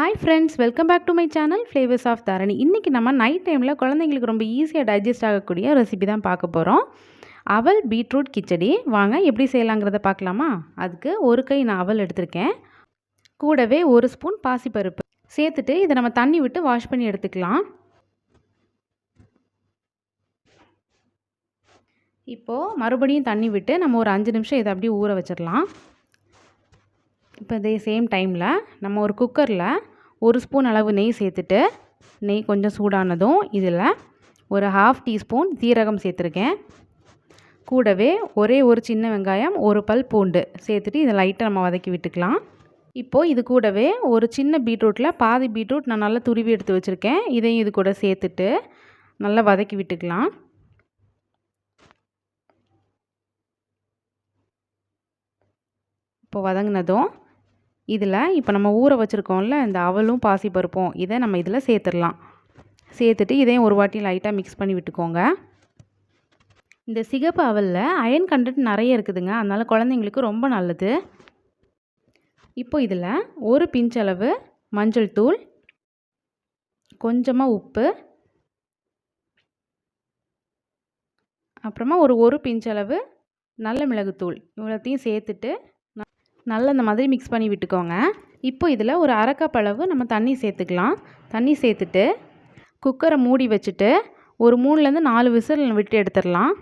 Hi friends welcome back to my channel flavours of Dharani இன்றைக்கி நம்ம night டைமில் குழந்தைங்களுக்கு ரொம்ப ஈஸியாக டைஜஸ்ட் ஆகக்கூடிய ரெசிபி தான் பார்க்க போகிறோம் அவல் பீட்ரூட் கிச்சடி. வாங்க எப்படி செய்யலாங்கிறத பார்க்கலாமா? அதுக்கு ஒரு கை நான் அவல் எடுத்திருக்கேன். கூடவே ஒரு ஸ்பூன் பாசிப்பருப்பு. சேர்த்துட்டு இதை நம்ம தண்ணி விட்டு வாஷ் பண்ணி எடுத்துக்கலாம். இப்போது மறுபடியும் தண்ணி விட்டு நம்ம ஒரு அஞ்சு நிமிஷம் இதை அப்படியே ஊற வச்சிடலாம். இப்போ இதே சேம் டைமில் நம்ம ஒரு குக்கரில் ஒரு ஸ்பூன் அளவு நெய் சேர்த்துட்டு நெய் கொஞ்சம் சூடானதும் இதில் ஒரு ஹாஃப் டீஸ்பூன் சீரகம் சேர்த்துருக்கேன். கூடவே ஒரே ஒரு சின்ன வெங்காயம் ஒரு பல் பூண்டு சேர்த்துட்டு இதை லைட்டாக நம்ம வதக்கி விட்டுக்கலாம். இப்போது இது கூடவே ஒரு சின்ன பீட்ரூட்டில் பாதி பீட்ரூட் நான் நல்லா துருவி எடுத்து வச்சுருக்கேன். இதையும் இது கூட சேர்த்துட்டு நல்லா வதக்கி விட்டுக்கலாம். இப்போ வதங்கினதும் இதில் இப்போ நம்ம ஊற வச்சுருக்கோம்ல இந்த அவலும் பாசிப்பருப்பும் இதை நம்ம இதில் சேர்த்துடலாம். சேர்த்துட்டு இதையும் ஒரு வாட்டி லைட்டாக மிக்ஸ் பண்ணி விட்டுக்கோங்க. இந்த சிகப்பு அவலில் அயன் கண்டென்ட் நிறைய இருக்குதுங்க. அதனால் குழந்தைங்களுக்கு ரொம்ப நல்லது. இப்போ இதில் ஒரு பிஞ்சளவு மஞ்சள் தூள் கொஞ்சமாக உப்பு அப்புறமா ஒரு ஒரு பிஞ்சளவு நல்ல மிளகுத்தூள் இவ்வளோத்தையும் சேர்த்துட்டு நல்லா இந்த மாதிரி மிக்ஸ் பண்ணி விட்டுக்கோங்க. இப்போ இதில் ஒரு அரை அளவு நம்ம தண்ணி சேர்த்துக்கலாம். தண்ணி சேர்த்துட்டு குக்கரை மூடி வச்சுட்டு ஒரு மூணுலேருந்து நாலு விசில் விட்டு எடுத்துடலாம்.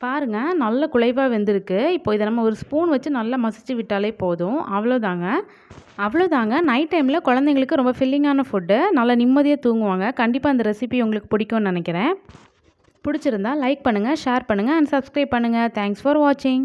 பாருங்கள் நல்ல குலைவாக வெந்திருக்கு. இப்போ இதை நம்ம ஒரு ஸ்பூன் வச்சு நல்லா மசிச்சு விட்டாலே போதும். அவ்வளோதாங்க அவ்வளோதாங்க நைட் டைமில் குழந்தைங்களுக்கு ரொம்ப ஃபில்லிங்கான ஃபுட்டு நல்லா நிம்மதியாக தூங்குவாங்க. கண்டிப்பாக அந்த ரெசிபி உங்களுக்கு பிடிக்கும்னு நினைக்கிறேன். பிடிச்சிருந்தா லைக் பண்ணுங்கள் ஷேர் பண்ணுங்கள் அண்ட் சப்ஸ்கிரைப் பண்ணுங்கள் தேங்க்ஸ் ஃபார் வாட்சிங்